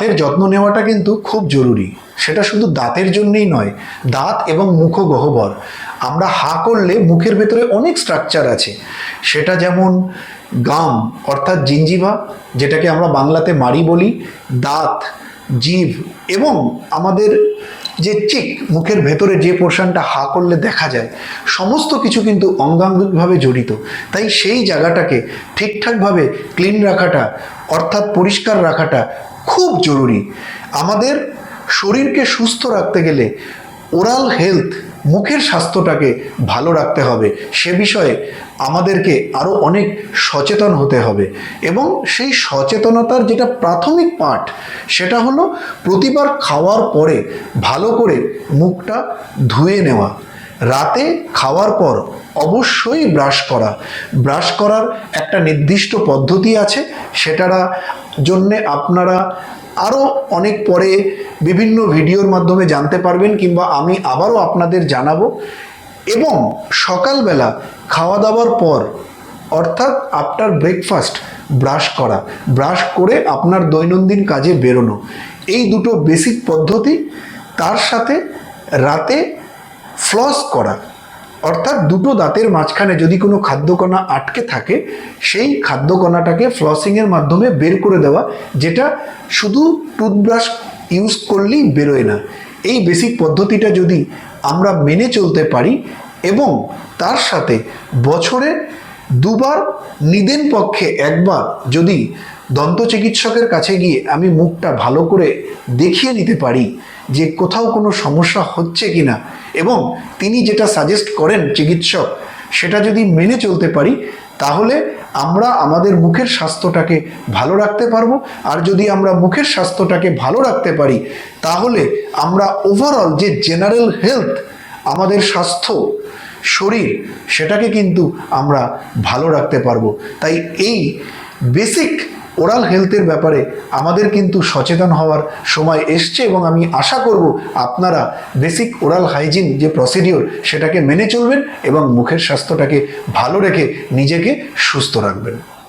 দাঁতের যত্ন নেওয়াটা কিন্তু খুব জরুরি। সেটা শুধু দাঁতের জন্যই নয়, দাঁত এবং মুখ গহ্বর আমরা হা করলে মুখের ভেতরে অনেক স্ট্রাকচার আছে। সেটা যেমন গাম, অর্থাৎ জিঞ্জিভা যেটাকে আমরা বাংলাতে মারি বলি, দাঁত, জিভ এবং আমাদের যে চিক, মুখের ভেতরে যে পোর্শনটা হা করলে দেখা যায়, সমস্ত কিছু কিন্তু অঙ্গাঙ্গিকভাবে জড়িত। তাই সেই জায়গাটাকে ঠিকঠাকভাবে ক্লিন রাখাটা, অর্থাৎ পরিষ্কার রাখাটা খুব জরুরি। আমাদের শরীরকে সুস্থ রাখতে গেলে ওরাল হেলথ মুখের স্বাস্থ্যটাকে ভালো রাখতে হবে। সে বিষয়ে আমাদেরকে আরও অনেক সচেতন হতে হবে। এবং সেই সচেতনতার যেটা প্রাথমিক পাঠ, সেটা হলো প্রতিবার খাওয়ার পরে ভালো করে মুখটা ধুয়ে নেওয়া। রাতে খাওয়ার পর অবশ্যই ব্রাশ করা। ব্রাশ করার একটা নির্দিষ্ট পদ্ধতি আছে, সেটারা জন্যে আপনারা আরও অনেক পরে বিভিন্ন ভিডিওর মাধ্যমে জানতে পারবেন কিংবা আমি আবারও আপনাদের জানাব। এবং সকালবেলা খাওয়া দাওয়ার পর অর্থাৎ আফটার ব্রেকফাস্ট ব্রাশ করা। ব্রাশ করে আপনার দৈনন্দিন কাজে বেরোনো। এই দুটো বেসিক পদ্ধতি, তার সাথে রাতে ফ্লস করা। অর্থাৎ দুটো দাঁতের মাঝখানে যদি কোনো খাদ্যকণা আটকে থাকে, সেই খাদ্যকণাটাকে ফ্লসিংয়ের মাধ্যমে বের করে দেওয়া, যেটা শুধু টুথব্রাশ ইউজ করলেই বেরোয় না। এই বেসিক পদ্ধতিটা যদি আমরা মেনে চলতে পারি এবং তার সাথে বছরে দুবার, নিদেন পক্ষে একবার যদি দন্ত চিকিৎসকের কাছে গিয়ে আমি মুখটা ভালো করে দেখিয়ে নিতে পারি যে কোথাও কোনো সমস্যা হচ্ছে কি না এবং তিনি যেটা সাজেস্ট করেন চিকিৎসক, সেটা যদি মেনে চলতে পারি, তাহলে আমরা আমাদের মুখের স্বাস্থ্যটাকে ভালো রাখতে পারব। আর যদি আমরা মুখের স্বাস্থ্যটাকে ভালো রাখতে পারি, তাহলে আমরা ওভারঅল যে জেনারেল হেলথ আমাদের স্বাস্থ্য, শরীর, সেটাকে কিন্তু আমরা ভালো রাখতে পারব। তাই এই বেসিক ওরাল হেলথের ব্যাপারে আমাদের কিন্তু সচেতন হওয়ার সময় এসছে এবং আমি আশা করব আপনারা বেসিক ওরাল হাইজিন যে প্রসিডিওর সেটাকে মেনে চলবেন এবং মুখের স্বাস্থ্যটাকে ভালো রেখে নিজেকে সুস্থ রাখবেন।